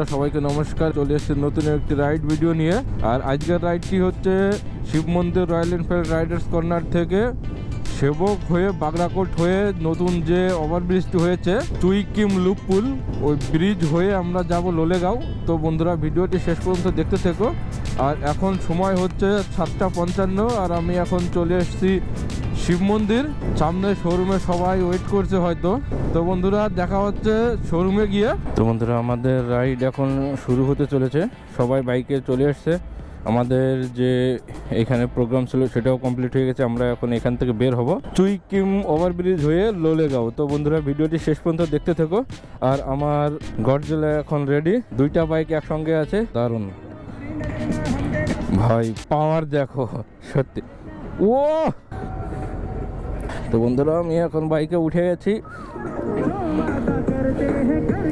বন্ধুরা, সবাইকে নমস্কার। চলে এসেছে নতুন একটি রাইড ভিডিও নিয়ে। আর আজকের রাইডটি হচ্ছে শিব মন্দির রয়্যাল এনফিল্ড রাইডার্স কর্নার থেকে সেবক হয়ে, বাগড়াকোট হয়ে নতুন যে ওভারব্রিজটি হয়েছে, চুইকিম লুপুল ওই ব্রিজ হয়ে আমরা যাব লোলেগাঁও। তো বন্ধুরা, ভিডিওটি শেষ পর্যন্ত দেখতে থেকো। আর এখন সময় হচ্ছে সাতটা পঞ্চান্ন, আর আমি এখন চলে এসেছি শিব মন্দির। সামনে শোরুমে সবাই ওয়েট করছে হয়তো। তো বন্ধুরা, দেখা হচ্ছে শোরুমে গিয়ে। তো বন্ধুরা, আমাদের রাইড এখন শুরু হতে চলেছে। সবাই বাইকে চলে এসছে। আমাদের যে এখানে প্রোগ্রাম ছিল, সেটাও কমপ্লিট হয়ে গেছে। আমরা এখন এখান থেকে বের হব। চুইকিম ওভারব্রিজ হয়ে লোলেগাঁও। তো বন্ধুরা, ভিডিওটি শেষ পর্যন্ত দেখতে থেকো। আর আমার গডজেলা এখন রেডি দুইটা বাইক একসঙ্গে আছে। দারুণ। ভাই পাওয়ার দেখো। সত্যি। ও তো বন্ধুরা, আমি এখন বাইকে উঠে গেছি।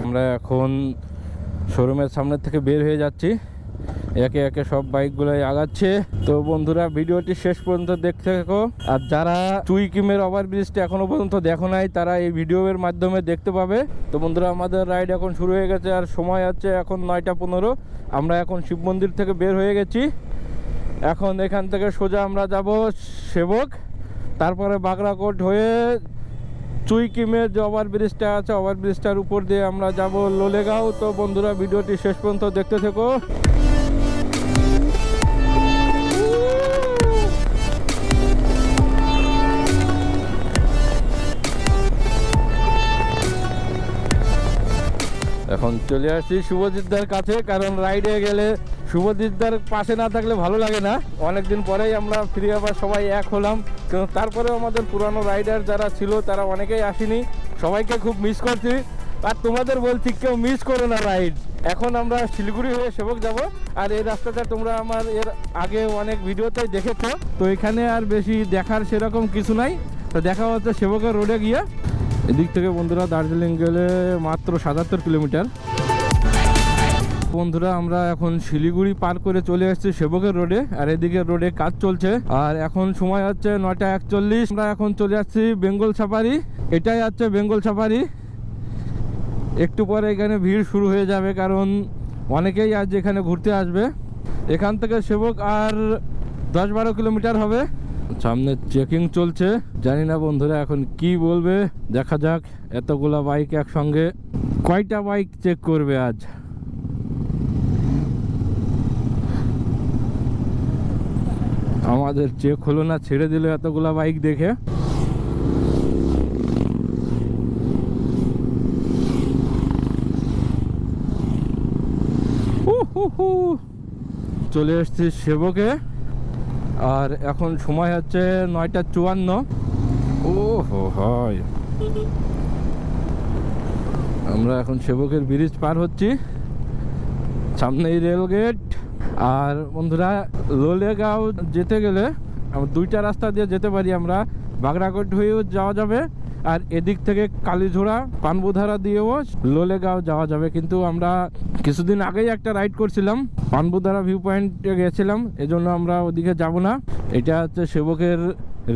আমরা এখন শোরুমের সামনে থেকে বের হয়ে যাচ্ছি। একে একে সব বাইকগুলোই আগাচ্ছে। তো বন্ধুরা, ভিডিওটি শেষ পর্যন্ত দেখতে থাকো। আর যারা চুইকিমের ওভারব্রিজটা এখনও পর্যন্ত দেখো নাই, তারা এই ভিডিওর মাধ্যমে দেখতে পাবে। তো বন্ধুরা, আমাদের রাইড এখন শুরু হয়ে গেছে আর সময় আছে এখন নয়টা পনেরো। আমরা এখন শিব মন্দির থেকে বের হয়ে গেছি। এখন এখান থেকে সোজা আমরা যাব সেবক। তারপরে বাগড়াকোট হয়ে চুইকিমের যে ওভার ব্রিজটা আছে, ওভার ব্রিজটার উপর দিয়ে আমরা যাব লোলেগাঁও। তো বন্ধুরা, ভিডিওটি শেষ পর্যন্ত দেখতে থেকো। এখন চলে আসছি শুভজিৎদার কাছে, কারণ রাইডে গেলে শুভজিৎদার পাশে না থাকলে ভালো লাগে না। অনেকদিন পরেই আমরা ফিরে আবার সবাই এক হলাম। তারপরেও আমাদের পুরানো রাইডার যারা ছিল, তারা অনেকেই আসেনি। সবাইকে খুব মিস করছি। আর তোমাদের বলছি, কেউ মিস করো না রাইড এখন আমরা শিলিগুড়ি হয়ে সেবক যাব। আর এই রাস্তাটা তোমরা আমার এর আগে অনেক ভিডিওতে দেখেছ। তো এখানে আর বেশি দেখার সেরকম কিছু নাই। তো দেখা হচ্ছে সেবকের রোডে গিয়ে। এদিক থেকে বন্ধুরা দার্জিলিং গেলে মাত্র সাতাত্তর কিলোমিটার। বন্ধুরা, আমরা এখন শিলিগুড়ি পার করে চলে এসেছি সেবকের রোডে। আর এদিকে রোডে কাজ চলছে। আর এখন সময় হচ্ছে নয়টা একচল্লিশ। আমরা এখন চলে আসছি বেঙ্গল সাফারি। এটাই হচ্ছে বেঙ্গল সাফারি। একটু পরে এখানে ভিড় শুরু হয়ে যাবে, কারণ অনেকেই আজ এখানে ঘুরতে আসবে। এখান থেকে সেবক আর দশ বারো কিলোমিটার হবে। সামনে চেকিং চলছে। জানি না বন্ধুরা এখন কি বলবে। দেখা যাক, এতগুলা বাইক একসঙ্গে। কয়টা বাইক চেক করবে আজ? আমাদের চেক হলো না, ছেড়ে দিল এতগুলা বাইক দেখে। চলে এসছি সেবকে। আর এখন সময় হচ্ছে নয়টা চুয়ান্ন। ও হয় আমরা এখন সেবকের ব্রিজ পার হচ্ছি। সামনেই রেলগেট আর বন্ধুরা, লোলেগাঁও যেতে গেলে দুইটা রাস্তা দিয়ে যেতে পারি। আমরা বাগড়াকোট হয়েও যাওয়া যাবে। আর এদিক থেকে কালীঝোড়া, পানবুধারা দিয়েও লোলেগাঁও যাওয়া যাবে। কিন্তু আমরা কিছুদিন আগেই একটা রাইড করছিলাম, পানবুধারা ভিউ পয়েন্টে গেছিলাম। এজন্য আমরা ওদিকে যাব না। এটা হচ্ছে সেবকের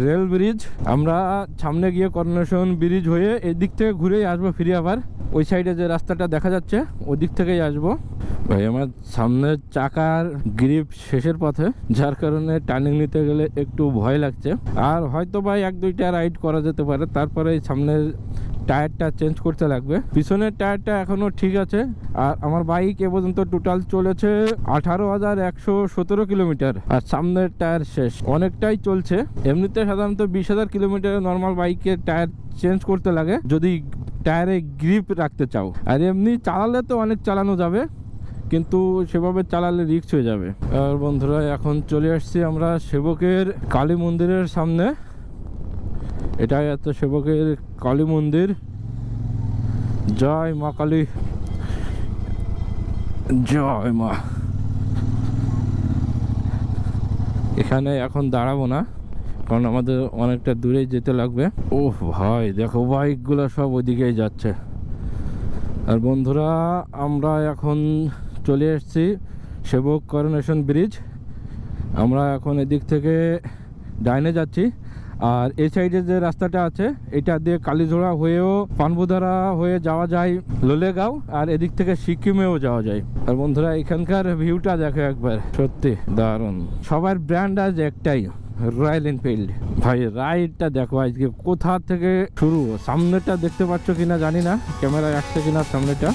রেল ব্রিজ আমরা সামনে গিয়ে কর্ণেশন ব্রিজ হয়ে এদিক থেকে ঘুরেই আসব ফিরে আবার। ওই সাইডে যে রাস্তাটা দেখা যাচ্ছে, ওদিক থেকেই আসব। ভাই, আমার সামনের চাকার গ্রিপ শেষের পথে, যার কারণে টার্নিং নিতে গেলে একটু ভয় লাগছে। আর হয়তো ভাই এক, দুইটা রাইড করা যেতে পারে, তারপরে সামনের টায়ারটা চেঞ্জ করতে লাগবে। পিছনের টায়ারটা এখনও ঠিক আছে, আর আমার বাইক এ পর্যন্ত টোটাল চলেছে আঠারো হাজার একশো সতেরো কিলোমিটার, আর সামনের টায়ার শেষ। অনেকটাই চলছে। এমনিতে সাধারণত বিশ হাজার কিলোমিটার নর্মাল বাইকের টায়ার চেঞ্জ করতে লাগে। যদি টায়ারে গ্রিপ রাখতে চাও। আর এমনি চালালে তো অনেক চালানো যাবে, কিন্তু সেভাবে চালালে রিক্স হয়ে যাবে। আর বন্ধুরা, এখন চলে আসছি আমরা সেবকের কালী মন্দিরের সামনে। এটাই হচ্ছে সেবকের কালী মন্দির। জয় মা কালী। জয় মা। এখানে এখন দাঁড়াবো না। কারণ আমাদের অনেকটা দূরে যেতে লাগবে। ওহ ভাই, দেখো বাইকগুলো সব ওইদিকেই যাচ্ছে। আর বন্ধুরা, আমরা এখন চলে এসেছি সেবক করোনেশন ব্রিজ। আমরা এখন এদিক থেকে ডাইনে যাচ্ছি। আর এই সাইডে যে রাস্তাটা আছে, এটা দিয়ে কালীঝোড়া হয়েও পানবুধারা হয়ে যাওয়া যায় লোলেগাঁও, আর এদিক থেকে সিকিমেও যাওয়া যায়। আর বন্ধুরা, এখানকার ভিউটা দেখো একবার। সত্যি দারুণ। সবার ব্র্যান্ড আজ একটাই। রয়্যাল এনফিল্ড ভাই রাইডটা দেখো, আজকে কোথা থেকে শুরু? সামনেটা দেখতে পাচ্ছ কিনা জানি না। ক্যামেরা আসছে কিনা সামনেটা।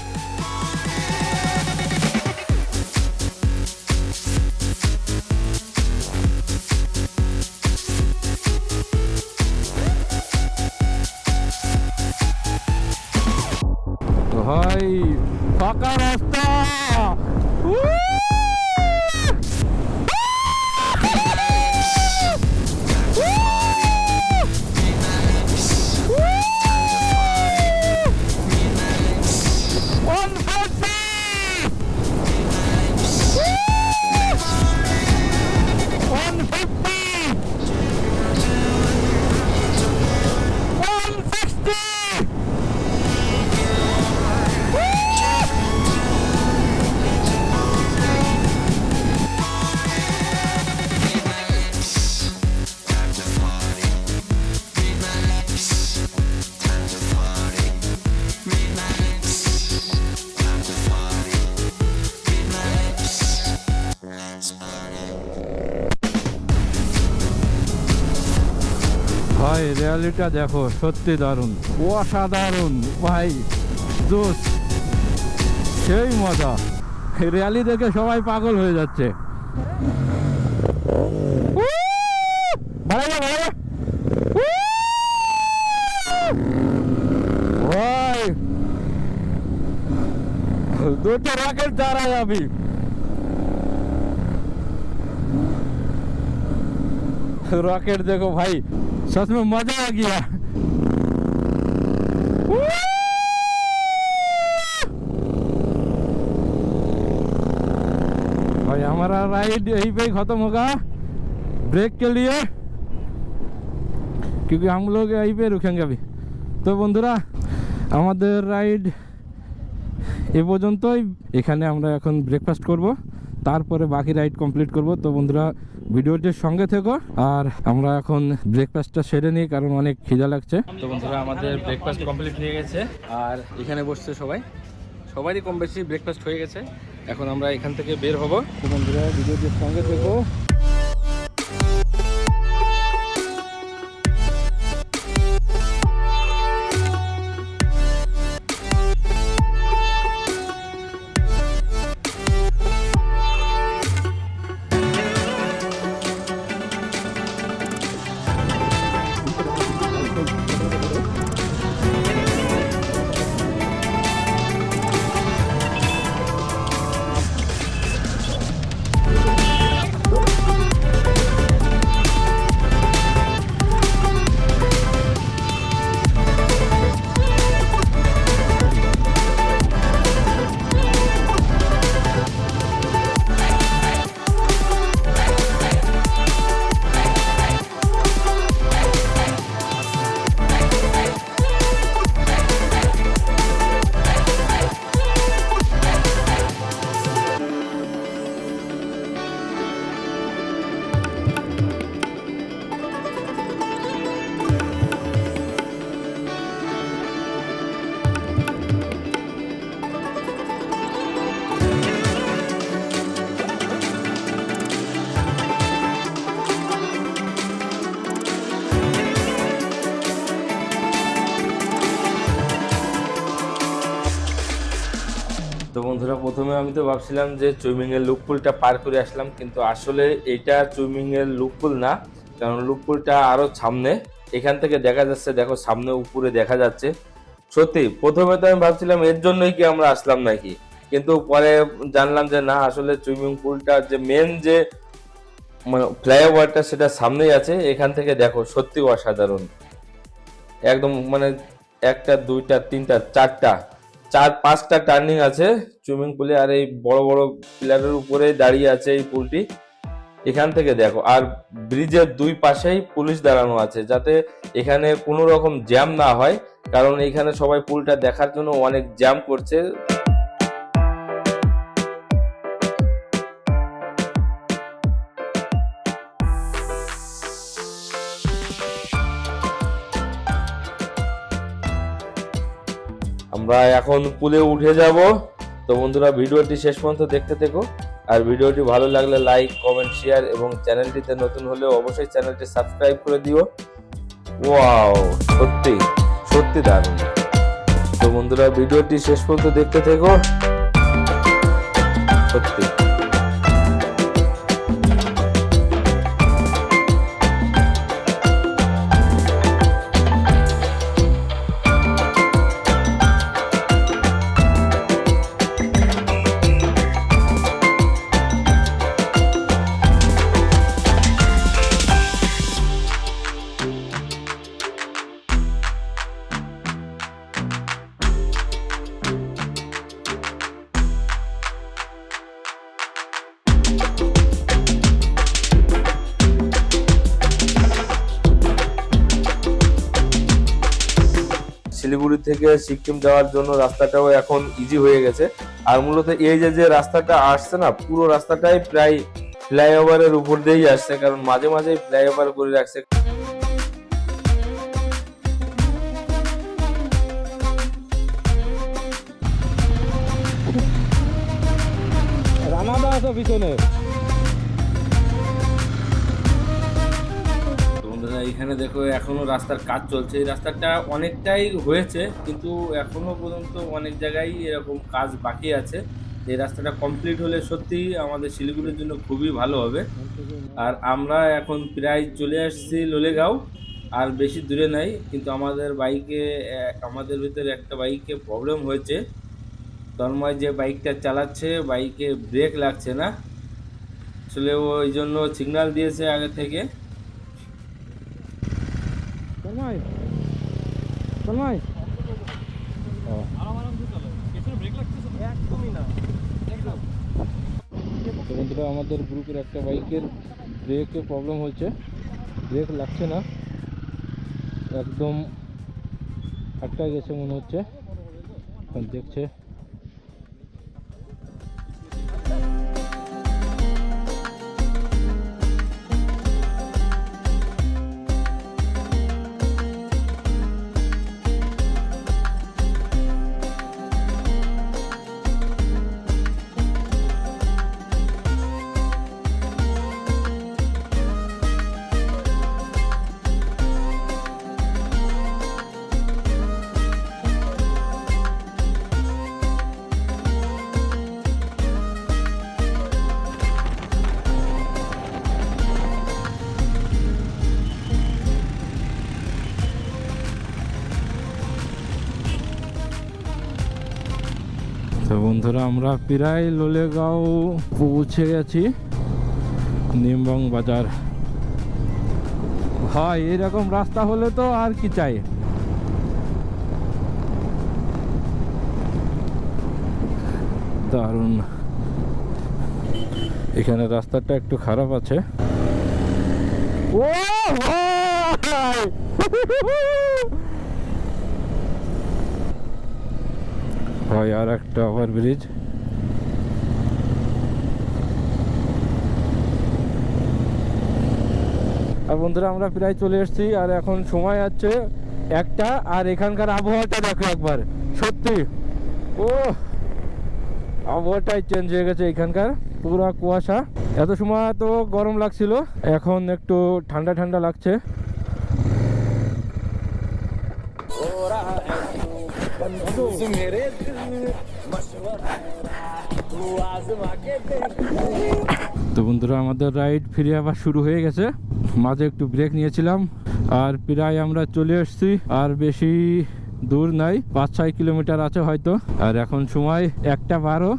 ভাই রিয়ালিটা দেখো সত্যি দারুণ। অসাধারণ ভাই দোষ সেই মজা। রিয়ালি দেখে সবাই পাগল হয়ে যাচ্ছে। দুটো রাকেট দাঁড়ায় আমি। রকেট দেখো ভাই सच में मजा आ गया भाई हमारा राइड यहीं पे ही खत्म होगा ब्रेक के लिए क्योंकि हम लोग यहीं पे रुकेंगे अभी তো বন্ধুরা আমাদের রাইড এ পর্যন্তই এখানে আমরা এখন ব্রেকফাস্ট করব তারপরে বাকি রাইড কমপ্লিট করব তো বন্ধুরা ভিডিওটির সঙ্গে থেকো। আর আমরা এখন ব্রেকফাস্টটা সেরে নিই, কারণ অনেক খিদা লাগছে। তো বন্ধুরা, আমাদের ব্রেকফাস্ট কমপ্লিট হয়ে গেছে। আর এখানে বসছে সবাই। সবারই কম বেশি ব্রেকফাস্ট হয়ে গেছে। এখন আমরা এখান থেকে বের হব। তো বন্ধুরা, ভিডিওটির সঙ্গে থেকো। তো বন্ধুরা, প্রথমে আমি তো ভাবছিলাম যে সুইমিং এর লুকপুলটা পার করে আসলাম, কিন্তু আসলে এটা সুইমিং এর লুকপুল না, কারণ লুকপুলটা আরও সামনে। এখান থেকে দেখা যাচ্ছে, দেখো সামনে উপরে দেখা যাচ্ছে। সত্যি, প্রথমে তো আমি ভাবছিলাম এর জন্যই কি আমরা আসলাম নাকি? কিন্তু পরে জানলাম যে না, আসলে সুইমিং পুলটা যে মেন যে মানে ফ্লাইওভারটা সেটা সামনেই আছে। এখান থেকে দেখো সত্যি অসাধারণ। একদম মানে একটা, দুইটা, তিনটা, চারটা চার, পাঁচটা টার্নিং আছে। সুইমিং পুলে আর এই বড় বড় পিলারের উপরে দাঁড়িয়ে আছে এই পুলটি এখান থেকে দেখো, আর ব্রিজের দুই পাশেই পুলিশ দাঁড়ানো আছে, যাতে এখানে কোনো রকম জ্যাম না হয়, কারণ এখানে সবাই পুলটা দেখার জন্য অনেক জ্যাম করছে। আমরা এখন পুলে উঠে যাব। তো বন্ধুরা, ভিডিওটি শেষ পর্যন্ত দেখতে থেকো। আর ভিডিওটি ভালো লাগলে লাইক কমেন্ট শেয়ার এবং চ্যানেলটিতে নতুন হলে অবশ্যই চ্যানেলটি সাবস্ক্রাইব করে দিও। ওয়াও সত্যি সত্যি দারুণ। তো বন্ধুরা, ভিডিওটি শেষ পর্যন্ত দেখতে থেকো। সত্যি। থেকে সিকিম যাওয়ার জন্য রাস্তাটাও এখন ইজি হয়ে গেছে। আর মূলত এই যে যে রাস্তাটা আসছে না, পুরো রাস্তাটাই প্রায় ফ্লাইওভারের উপর দিয়েই আসছে, কারণ মাঝে মাঝে ফ্লাইওভার করে রাখছে। রানাদা আছে পিছনে। এখানে দেখো এখনও রাস্তার কাজ চলছে। এই রাস্তাটা অনেকটাই হয়েছে, কিন্তু এখনও পর্যন্ত অনেক জায়গায় এরকম কাজ বাকি আছে। এই রাস্তাটা কমপ্লিট হলে সত্যি আমাদের শিলিগুড়ির জন্য খুবই ভালো হবে। আর আমরা এখন প্রায় চলে আসছি লোলেগাঁও, আর বেশি দূরে নাই, কিন্তু আমাদের বাইকে আমাদের ভিতরে একটা বাইকে প্রবলেম হয়েছে। তন্ময় যে বাইকটা চালাচ্ছে, বাইকে ব্রেক লাগছে না। আসলে ওই জন্য সিগন্যাল দিয়েছে আগে থেকে তন্ময় বন্ধুরা, আমাদের গ্রুপের একটা বাইকের ব্রেকে প্রবলেম হয়েছে। ব্রেক লাগছে না। একদম আটকা গেছে মনে হচ্ছে। দেখছে। বন্ধুরা, আমরা প্রায় লোলেগাঁও পৌঁছে গেছি, নিমবং বাজার। হয় এরকম রাস্তা হলে তো আর কি চাই? দারুণ। এখানে রাস্তাটা একটু খারাপ আছে। ও! হয় আর একটা ওভার ব্রিজ আর বন্ধুরা, আমরা প্রায় চলে এসেছি, আর এখন সময় আছে একটা, আর এখানকার আবহাওয়াটা দেখো একবার, সত্যি। ও আবহাওয়াটাই চেঞ্জ হয়ে গেছে এখানকার, পুরো কুয়াশা। এত সময় তো গরম লাগছিল, এখন একটু ঠান্ডা ঠান্ডা লাগছে। তো বন্ধুরা, আমাদের রাইড ফিরে আবার শুরু হয়ে গেছে। মাঝে একটু ব্রেক নিয়েছিলাম, আর প্রায় আমরা চলে এসেছি, আর বেশি দূর নাই, পাঁচ ছয় কিলোমিটার আছে হয়তো। আর এখন সময় একটা বারো,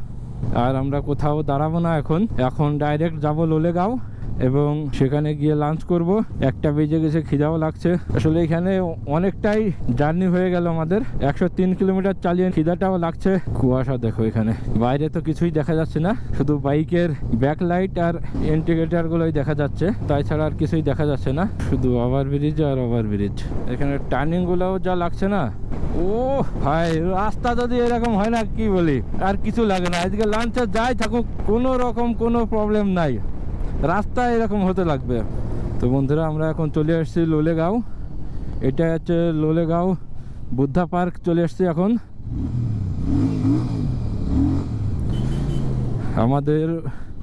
আর আমরা কোথাও দাঁড়াবো না এখন। এখন ডাইরেক্ট যাব লোলেগাঁও। এবং সেখানে গিয়ে লাঞ্চ করব। একটা বেজে গেছে, খিদাও লাগছে। আসলে এখানে অনেকটাই জার্নি হয়ে গেল আমাদের। একশো তিন কিলোমিটার চালিয়ে খিদাটাও লাগছে। কুয়াশা দেখো এখানে। বাইরে তো কিছুই দেখা যাচ্ছে না। শুধু বাইকের ব্যাক লাইট আর ইন্ডিকেটার গুলোই দেখা যাচ্ছে। তাছাড়া আর কিছুই দেখা যাচ্ছে না। শুধু ওভার ব্রিজ আর ওভার ব্রিজ এখানে টার্নিং গুলোও যা লাগছে না। ও ভাই, রাস্তা যদি এরকম হয় না, কি বলি? আর কিছু লাগে না। আজকে লাঞ্চে যাই থাকুক, কোনো রকম কোনো প্রবলেম নাই। রাস্তা এরকম হতে লাগবে। তো বন্ধুরা, আমরা এখন চলে আসছি লোলেগাঁও। এটা হচ্ছে লোলেগাঁও বুদ্ধা পার্ক, চলে এসছি এখন। আমাদের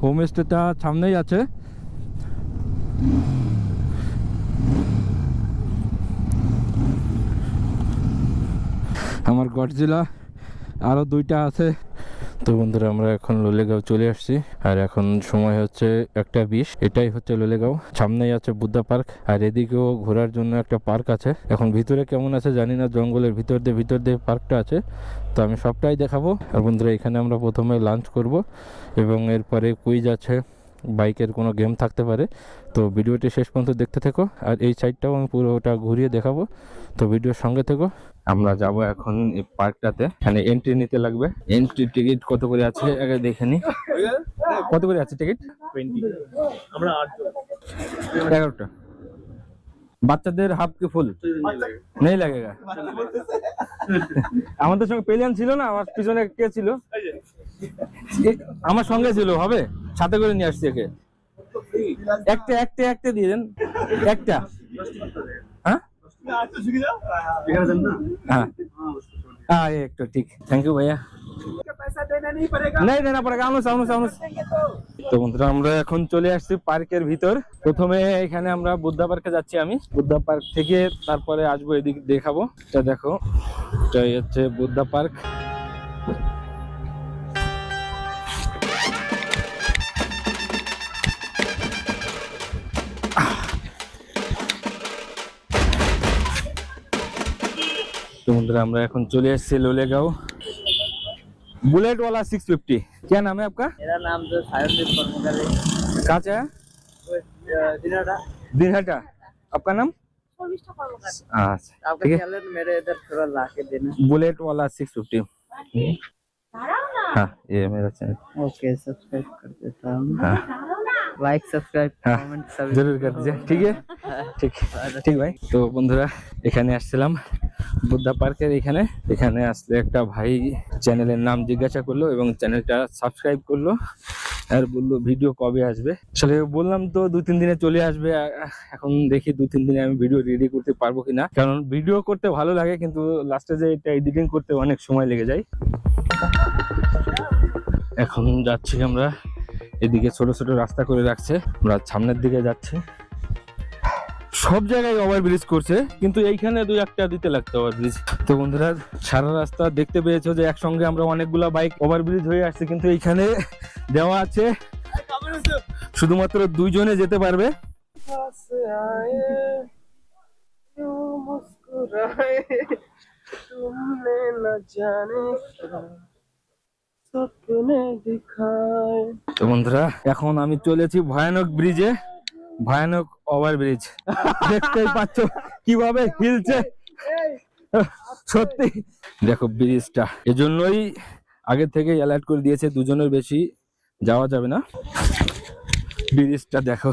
হোমস্টেটা সামনেই আছে। আমার গডজিলা আরও দুইটা আছে। তো বন্ধুরা, আমরা এখন লোলেগাঁও চলে আসছি। আর এখন সময় হচ্ছে একটা বিশ। এটাই হচ্ছে লোলেগাঁও। সামনেই আছে বুদ্ধা পার্ক। আর এদিকেও ঘোরার জন্য একটা পার্ক আছে। এখন ভিতরে কেমন আছে জানি না, জঙ্গলের ভিতর দিয়ে ভিতর দিয়ে পার্কটা আছে। তো আমি সবটাই দেখাবো। আর বন্ধুরা, এখানে আমরা প্রথমে লাঞ্চ করব। এবং এরপরে কুইজ আছে। বাইকের কোনো গেম থাকতে পারে। তো ভিডিওটি শেষ পর্যন্ত দেখতে থেকো আর এই সাইডটাও আমি পুরোটা ঘুরিয়ে দেখাবো। তো ভিডিওর সঙ্গে থেকো। আমরা যাব এখন এই পার্কটাতে এখানে এন্ট্রি নিতে লাগবে। এন্ট্রি টিকিট কত করে আছে? আগে দেখে নি। কত করে আছে টিকিট আমরা আটজন। এগারোটা। বাচ্চাদের হাফ কি ফুল নেই লাগেগা। আমাদের সঙ্গে পেলিয়ান ছিল না আমার পিছনে কে ছিল? আমার সঙ্গে ছিল হবে সাথে করে নিয়ে আসছি একে একটা একটা একটা দিয়ে দেন একটা হ্যাঁ এখানে যান না हाँ हाँ एक तो ठीक थैंक यू भैया पैसा देना नहीं पड़ेगा नहीं देना पड़ेगा আনুস আনুস আনুস তো বন্ধুরা আমরা এখন চলে আসছি পার্কের ভিতর প্রথমে এখানে আমরা বুদ্ধা পার্কে যাচ্ছি আমি বুদ্ধা পার্ক থেকে তারপরে আসবো এদিক দেখাবো এটা দেখো এটা হচ্ছে বুদ্ধা পার্ক बंधुरा हम चले आसছি लोलेगांव बुलेट वाला 650 क्या नाम है आपका मेरा नाम तो सायनदीप परमकर है कहाँ से है दिनहाटा दिनहाटा आपका नाम शर्मिष्ठा परमकर हाँ आपका चैनल मेरे इधर थोड़ा ला के देना बुलेट वाला 650 हाँ ये मेरा चैनल ओके सब्सक्राइब कर देता हूँ লাইক সাবস্ক্রাইব কমেন্ট জরুর কর দিয়ে ঠিক আছে? ঠিক ঠিক ভাই। তো বন্ধুরা এখানে আসছিলাম বুদ্ধা পার্কের এখানে। এখানে আসলে একটা ভাই চ্যানেলের নাম জিজ্ঞাসা করল এবং চ্যানেলটা সাবস্ক্রাইব করল। আর বলল ভিডিও কবে আসবে? আসলে বললাম তো দু তিন দিনে চলে আসবে। এখন দেখি দু তিন দিনে আমি ভিডিও রেডি করতে পারব কিনা। কারণ ভিডিও করতে ভালো লাগে কিন্তু লাস্টে যে এটা এডিটিং করতে অনেক সময় লেগে যায়। এখন যাচ্ছি আমরা এদিকে ছোট ছোট রাস্তা করে রাখছে। আমরা সামনের দিকে যাচ্ছি। সব জায়গায় ওভার ব্রিজ করছে, কিন্তু এইখানে দুই একটা দিতে লাগতো ওভার ব্রিজ। তো বন্ধুরা, সারা রাস্তা দেখতে পেয়েছ যে একসঙ্গে আমরা অনেকগুলা বাইক ওভার ব্রিজ হয়ে আসছে, কিন্তু এইখানে দেওয়া আছে। শুধুমাত্র দুইজনে যেতে পারবে। না জানে। তো বন্ধুরা এখন আমি চলেছি ভয়ানক ব্রিজে ভয়ানক ওভার ব্রিজ দেখতেই পাচ্ছ কীভাবে হিলছে। সত্যি। দেখো ব্রিজটা এজন্যই আগে থেকে অ্যালার্ট করে দিয়েছে দুজনের বেশি যাওয়া যাবে না। ব্রিজটা দেখো।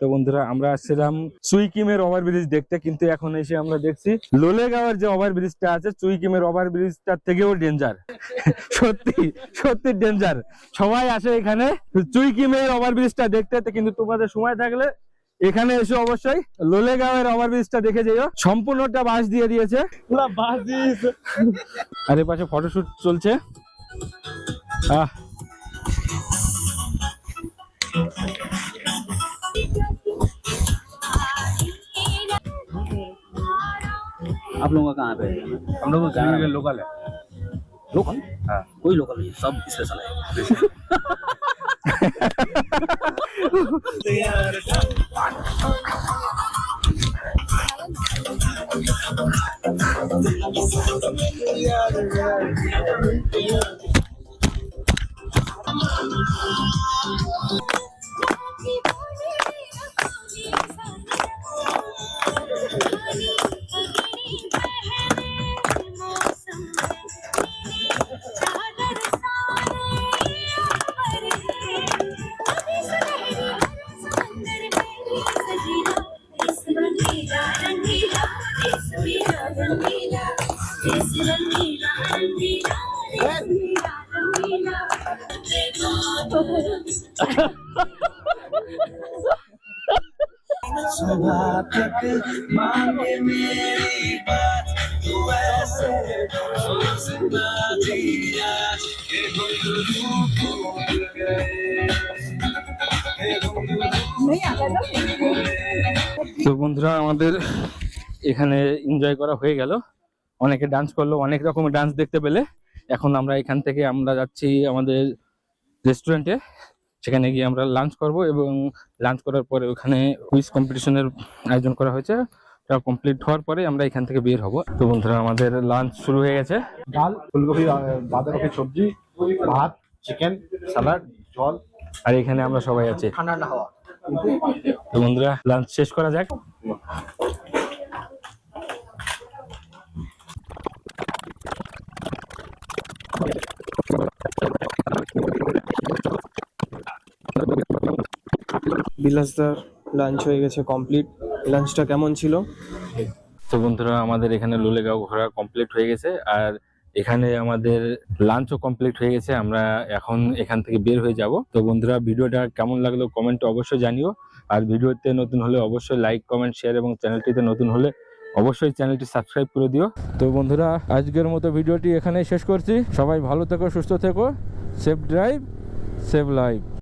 তো বন্ধুরা আমরা আসছিলাম চুইকিমের ওভার ব্রিজ দেখতে কিন্তু এখন এসে আমরা দেখছি লোলেগাঁওয়ের যে ওভার ব্রিজটা আছে চুইকিমের ওভার ব্রিজটার থেকেও ডেঞ্জার সত্যি সত্যি ডেঞ্জার সবাই আসে এখানে চুইকিমের ওভার ব্রিজটা দেখতে কিন্তু তোমাদের সময় থাকলে এখানে এসে অবশ্যই। লোলেগাঁওয়ের ওভার ব্রিজটা দেখে যাইও সম্পূর্ণটা বাস দিয়ে দিয়েছে। আর এ পাশে ফটোশুট চলছে। আহ। आप लोगों का कहाँ पे हम लोग लोकल है। लोकल हाँ। कोई लोकल नहीं सब स्पेशल है। তো বন্ধুরা, আমাদের এখানে এনজয় করা হয়ে গেল। অনেকে ডান্স করল, অনেক রকমের ডান্স দেখতে পেলে। এখন আমরা এখান থেকে আমরা যাচ্ছি আমাদের রেস্টুরেন্টে সেখানে গিয়ে আমরা লাঞ্চ করব এবং লাঞ্চ করার পরে ওখানে কুইজ কম্পিটিশনের আয়োজন করা হয়েছে। এটা কমপ্লিট হওয়ার পরে আমরা এখান থেকে বের হব। তো বন্ধুরা আমাদের লাঞ্চ শুরু হয়ে গেছে। ডাল ফুলকপি বাঁধাকপি সবজি ভাত চিকেন স্যালাড জল। আর এখানে আমরা সবাই আছি। ঠান্ডা ঠান্ডা হাওয়া। তো বন্ধুরা লাঞ্চ শেষ করা যাক। বিলাসদার লাঞ্চ হয়ে গেছে কমপ্লিট লাঞ্চটা কেমন ছিল? তো বন্ধুরা, আমাদের এখানে লোলেগাঁও ঘোরা কমপ্লিট হয়ে গেছে, আর এখানে আমাদের লাঞ্চও কমপ্লিট হয়ে গেছে। আমরা এখন এখান থেকে বের হয়ে যাব। তো বন্ধুরা, ভিডিওটা কেমন লাগল কমেন্টে অবশ্যই জানিও। আর ভিডিওতে নতুন হলে অবশ্যই লাইক কমেন্ট শেয়ার এবং চ্যানেলটিতে নতুন হলে অবশ্যই চ্যানেলটি সাবস্ক্রাইব করে দিও। তো বন্ধুরা, আজকের মতো ভিডিওটি এখানেই শেষ করছি। সবাই ভালো থেকো, সুস্থ থেকো। Safe drive save life